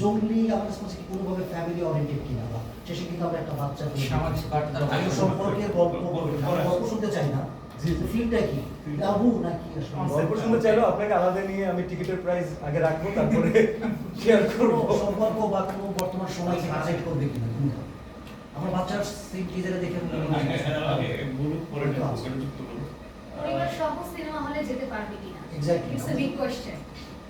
জঙ্গলি আপনার কাছে কি কোনোভাবে ফ্যামিলি ওরিয়েন্টেড কিনা বা শেষে কিন্তু আমরা একটা বাচ্চা সামাজিক বার্তা সম্পর্কে গল্প বলব না, আমি গল্প শুনতে চাই না। ফিল্মটা কি? নাকি গল্প? শুনতে চাইলেও আপনাকে আলাদা নিয়ে আমি টিকিটের প্রাইস আগে রাখব তারপরে শেয়ার করব। সম্পর্ক বা কোনো বর্তমান সময় কানেক্ট করবে কিনা? আমার বাচ্চার সিন টিজারে দেখে মনে পরিবার সহ সিনেমা হলে যেতে পারবে কিনা? Exactly. It's a big question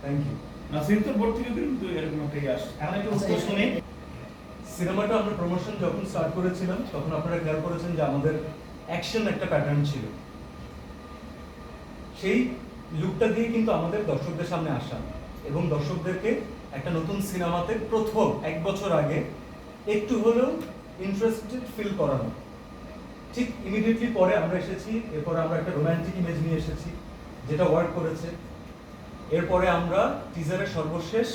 thank you Nasir board থেকে কিন্তু এরকম একটা ইয়ে আসে এখন একটু উত্তর শুনি সিনেমাটা আমরা প্রমোশন যখন স্টার্ট করেছিলাম তখন আপনারা খেয়াল করেছেন যে আমাদের অ্যাকশন একটা প্যাটার্ন ছিল। সেই লুকটা দিয়ে কিন্তু আমাদের দর্শকদের সামনে আসা। এবং দর্শকদেরকে একটা নতুন সিনেমাতে প্রথম এক বছর আগে একটু হলেও ইন্টারেস্টেড ফিল করানো। ঠিক ইমিডিয়েটলি পরে আমরা এসেছি এরপরে আমরা একটা রোমান্টিক ইমেজ নিয়ে এসেছি যেটা ওয়ার্ক করেছে। এরপরে আমরা টিজারের সর্বশেষ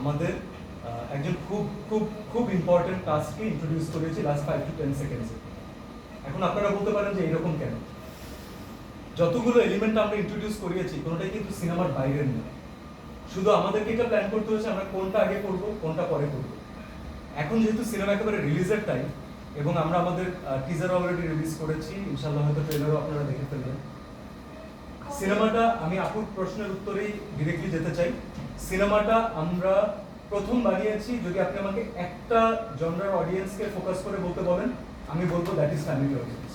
আমাদের একজন খুব খুব খুব ইম্পর্টেন্ট কাজকে ইন্ট্রোডিউস করেছি লাস্ট ফাইভ টু টেন সেকেন্ডসে এখন আপনারা বলতে পারেন যে এরকম কেন? যতগুলো এলিমেন্ট আমরা ইন্ট্রোডিউস করিয়েছি, কোনোটাই কিন্তু সিনেমার বাইরের না শুধু আমাদেরকে এটা প্ল্যান করতে হয়েছে আমরা কোনটা আগে করব, কোনটা পরে করব। এখন যেহেতু সিনেমা একেবারে রিলিজের টাইম এবং আমরা আমাদের টিজার অলরেডি রিলিজ করেছি ইনশাল্লাহ হয়তো ট্রেলারও আপনারা দেখে ফেলবেন। সিনেমাটা আমি আপুর প্রশ্নের উত্তরেই ডিরেক্টলি যেতে চাই। সিনেমাটা আমরা প্রথম বানিয়েছি যদি আপনি আমাকে একটা জনরার অডিয়েন্সকে ফোকাস করে বলতে বলেন, আমি বলব দ্যাট ইজ ফ্যামিলি অডিয়েন্স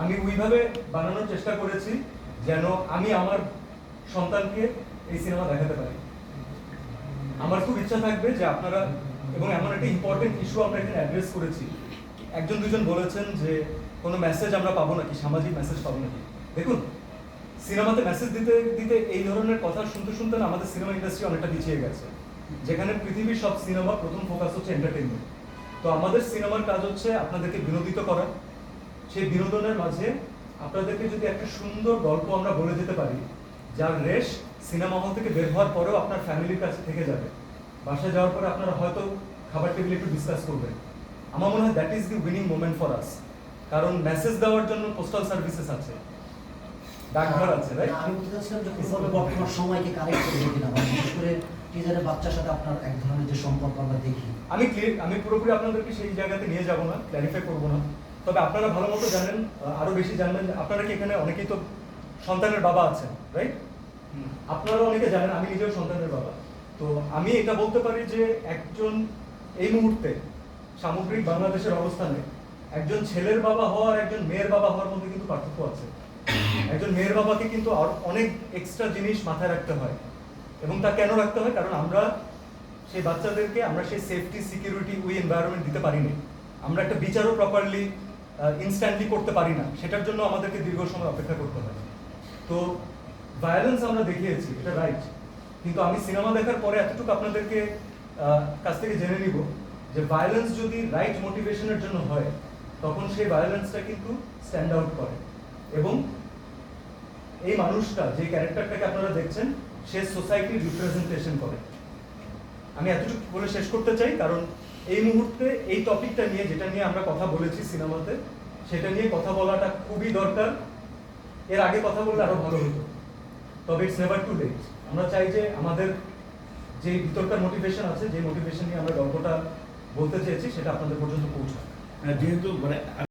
আমি ওইভাবে বানানোর চেষ্টা করেছি যেন আমি আমার সন্তানকে এই সিনেমা দেখাতে পারি। আমার খুব ইচ্ছা থাকবে যে আপনারা, এবং এমন একটা ইম্পর্টেন্ট ইস্যু আমরা এখানে অ্যাড্রেস করেছি। একজন দুজন বলেছেন যে কোনো মেসেজ আমরা পাবো নাকি? সামাজিক মেসেজ পাবো নাকি? দেখুন সিনেমাতে মেসেজ দিতে দিতে এই ধরনের কথা শুনতে শুনতে না আমাদের সিনেমা ইন্ডাস্ট্রি অনেকটা পিছিয়ে গেছে। যেখানে পৃথিবীর সব সিনেমা প্রথম ফোকাস হচ্ছে এন্টারটেনমেন্ট তো আমাদের সিনেমার কাজ হচ্ছে আপনাদেরকে বিনোদিত করা। সেই বিনোদনের মাঝে আপনাদেরকে যদি একটা সুন্দর গল্প আমরা বলে যেতে পারি, যার রেশ সিনেমা হল থেকে বের হওয়ার পরেও আপনার ফ্যামিলির কাছে থেকে যাবে। বাসায় যাওয়ার পরে আপনারা হয়তো খাবার টেবিলে একটু ডিসকাস করবেন। আমার মনে হয় that is the winning moment for us কারণ মেসেজ দেওয়ার জন্য পোস্টাল সার্ভিসেস আছে। ডাকঘর আছে রাইট আমি বলতে চাচ্ছিলাম যে কোনোভাবে বর্তমান সময়কে কানেক্ট করবে কিনা বা বিশেষ করে টিজারে বাচ্চার সাথে আপনার এক ধরনের যে সম্পর্ক আমরা দেখি। আমি ক্লিয়ার আমি পুরোপুরি আপনাদেরকে সেই জায়গাতে নিয়ে যাব না ক্ল্যারিফাই করব না। তবে আপনারা ভালো মতো জানেন আরও বেশি জানবেন আপনারা কি এখানে অনেকেই তো সন্তানের বাবা আছেন রাইট আপনারা অনেকে জানেন আমি নিজেও সন্তানের বাবা। তো আমি এটা বলতে পারি যে একজন এই মুহূর্তে সামগ্রিক বাংলাদেশের অবস্থানে একজন ছেলের বাবা হওয়া আর একজন মেয়ের বাবা হওয়ার মধ্যে কিন্তু পার্থক্য আছে। একজন মেয়ের বাবাকে কিন্তু অনেক এক্সট্রা জিনিস মাথায় রাখতে হয়। এবং তা কেন রাখতে হয়? কারণ আমরা সেই বাচ্চাদেরকে, আমরা সেই সেফটি সিকিউরিটি ওই এনভায়রনমেন্ট দিতে পারি না আমরা একটা বিচারও প্রপারলি ইনস্ট্যান্টলি করতে পারি না। সেটার জন্য আমাদেরকে দীর্ঘ সময় অপেক্ষা করতে হয়। তো ভায়োলেন্স আমরা দেখিয়েছি, এটা রাইট কিন্তু আমি সিনেমা দেখার পরে এতটুকু আপনাদেরকে কাছ থেকে জেনে নিব যে ভায়োলেন্স যদি রাইট মোটিভেশনের জন্য হয়, তখন সেই ভায়োলেন্সটা কিন্তু স্ট্যান্ড আউট করে। এবং এই মানুষটা, যে ক্যারেক্টারটাকে আপনারা দেখছেন, সে সোসাইটির রিপ্রেজেন্টেশন করে। আমি এতটুকু বলে শেষ করতে চাই, কারণ এই মুহূর্তে এই টপিকটা নিয়ে, যেটা নিয়ে আমরা কথা বলেছি সিনেমাতে, সেটা নিয়ে কথা বলাটা খুবই দরকার। এর আগে কথা বললে আরও ভালো হতো। তবে ইটস নেভার টু লেট আমরা চাই যে আমাদের যে ভিতরকার মোটিভেশন আছে, যে মোটিভেশন নিয়ে আমরা গল্পটা বলতে চেয়েছি, সেটা আপনাদের পর্যন্ত পৌঁছায় যেহেতু মানে